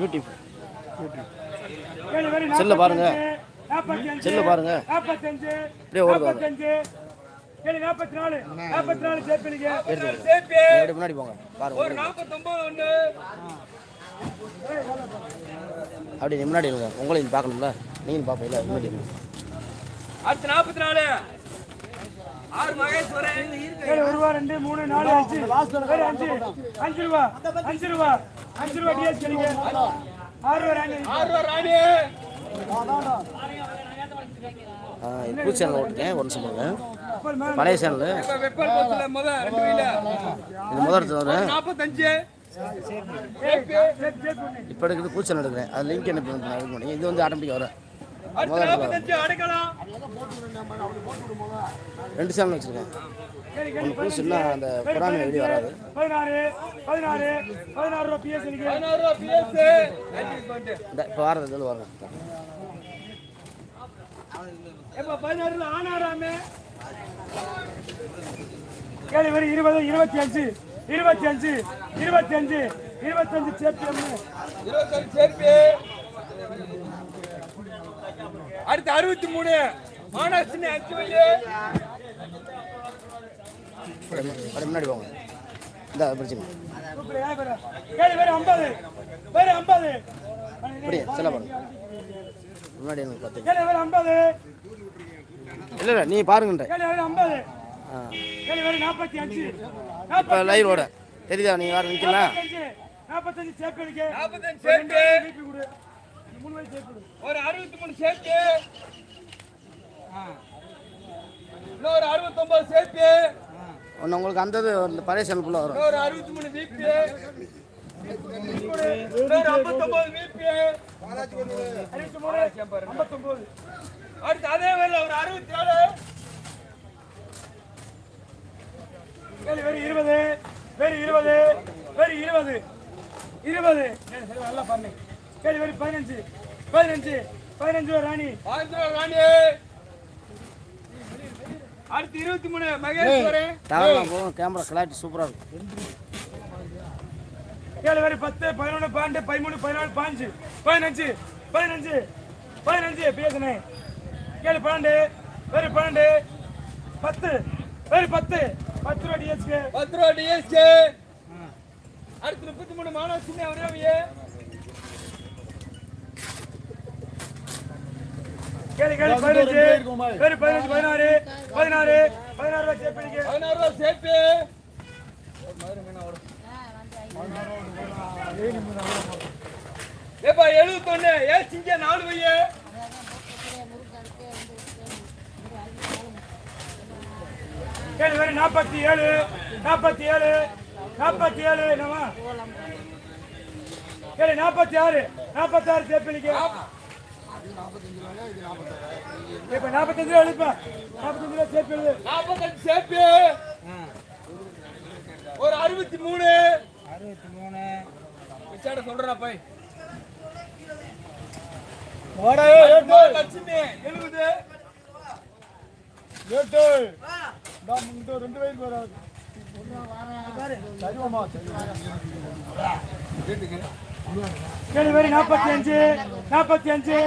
YouTube செல்ல பாருங்க. செல்ல பாருங்க. அப்படியே நாற்பத்தி நாலு நாற்பத்தி நாலு சேர்ப்பீங்க முன்னாடி போங்க. பாருங்க அப்படி நீ முன்னாடி இருங்க. உங்களையும் பார்க்கணும்ல. நீங்களும் பார்ப்பீங்களா முன்னாடி அடுத்து நாற்பத்தி நாலு ஒரு ரூபா ரெண்டு மூணு நாலு அஞ்சு. அஞ்சு. அஞ்சு ரூபா அஞ்சு ரூபா அஞ்சு ரூபா டிஎஸ் கிடைங்க ஆறு ரூபா ராணி. ஆறு ரூபா ராணி. புது சேனல் ஒரு நிமிஷம் பாருங்க பழைய சேனல். இது முதல் நாற்பத்தஞ்சு. இப்போ எடுக்கிறது புது சேனல் எடுக்கிறேன். அது லிங்க் என்ன பண்ணி இது வந்து ஆட்டோமேட்டிக்காக வரும். ரெண்டு சேனல் வச்சுருக்கேன். ஒன்று புதுசுன்னா அந்த புறாமை வெளியே வராது. இப்போ வாரது இதில் வரும்? இருபது இருபத்தி அஞ்சு இருபத்தி அஞ்சு இருபத்தி அஞ்சு இருபத்தஞ்சு சேப்பியம் இருபத்தஞ்சு சேர்ப்பு அடுத்து அறுபத்தி மூணு. மானாசினி அஞ்சு முன்னாடி போங்க. இந்த பிரச்சனை கேளு வெறும் ஐம்பது. ஐம்பது. அப்படியே செல்ல பாருங்க முன்னாடி எனக்கு பார்த்து கேளு வெறும் ஐம்பது. இல்லை இல்லை நீ பாருங்கன்ற. ஐம்பது. நாற்பத்தி அஞ்சு. இப்போ லைவ் ஓட. தெரியுதா நீங்கள் வேறு நிற்கலாம் நாற்பத்தஞ்சு மூணு ஒரு அறுபத்தி மூணு சேர்ப்பு இன்னொரு அறுபத்தொன்பது சேர்ப்பு ஒன்று உங்களுக்கு அந்த இந்த பழைய சேனலுக்குள்ளே வரும். இன்னொரு அறுபத்தி மூணு வீப்பு. இன்னொரு ஐம்பத்தொன்பது வீப்பு. அறுபத்தி மூணு ஐம்பத்தொன்பது அடுத்து அதே வேலை ஒரு அறுபத்தி கேளு வெறும் இருபது. வெறும் இருபது. வெறும் இருபது. இருபது. நல்லா பண்ணு. கேளு வெறும் பதினஞ்சு பதினஞ்சு பதினஞ்சு ராணி. ரூபா ராணி. அடுத்து இருபத்தி மூணு மகேஸ்வரன் போகும் கேமரா கிளாரிட்டி சூப்பராக இருக்கும் ஏழு வெறும் பத்து பதினொன்று பன்னெண்டு பதிமூணு பதினாலு பாஞ்சு பதினஞ்சு பதினஞ்சு பதினஞ்சு. பேசுனேன். கேளு பன்னெண்டு வெறும் பன்னெண்டு பத்து வெறும் பத்து. பத்து ரூபா டிஎஸ்க்கு பத்து ரூபா டிஎஸ்கே அடுத்து முப்பத்தி மூணு மாணவ அவரே கேளு கேளு பதினஞ்சு. வெறும் பதினஞ்சு பதினாறு. பதினாறு. பதினாறு. ரூபா சேப்பிடிக்கு பதினாறு ரூபா சேர்ப்பு ஏப்பா எழுபத்தொன்னு. ஏ சிங்க நாலு வைய கேளு வெறும் நாற்பத்தி ஏழு. நாற்பத்தி ஏழு. நாற்பத்தி ஏழு என்னவா கேளு நாற்பத்தி ஆறு. நாற்பத்தி ஆறு சேப்பிடிக்கு இப்ப நாற்பத்தஞ்சு ரூபா எழுப்பா நாற்பத்தஞ்சு ரூபா சேப்பு எழுது நாற்பத்தஞ்சு சேர்ப்பு ஒரு அறுபத்தி மூணு. அறுபத்தி மூணு. விசாட சொல்றேன் போய். லட்சுமி எழுபது. எட்டு. ரெண்டு வயசு வராது. கேள்வி நாற்பத்தி அஞ்சு. நாற்பத்தி அஞ்சு.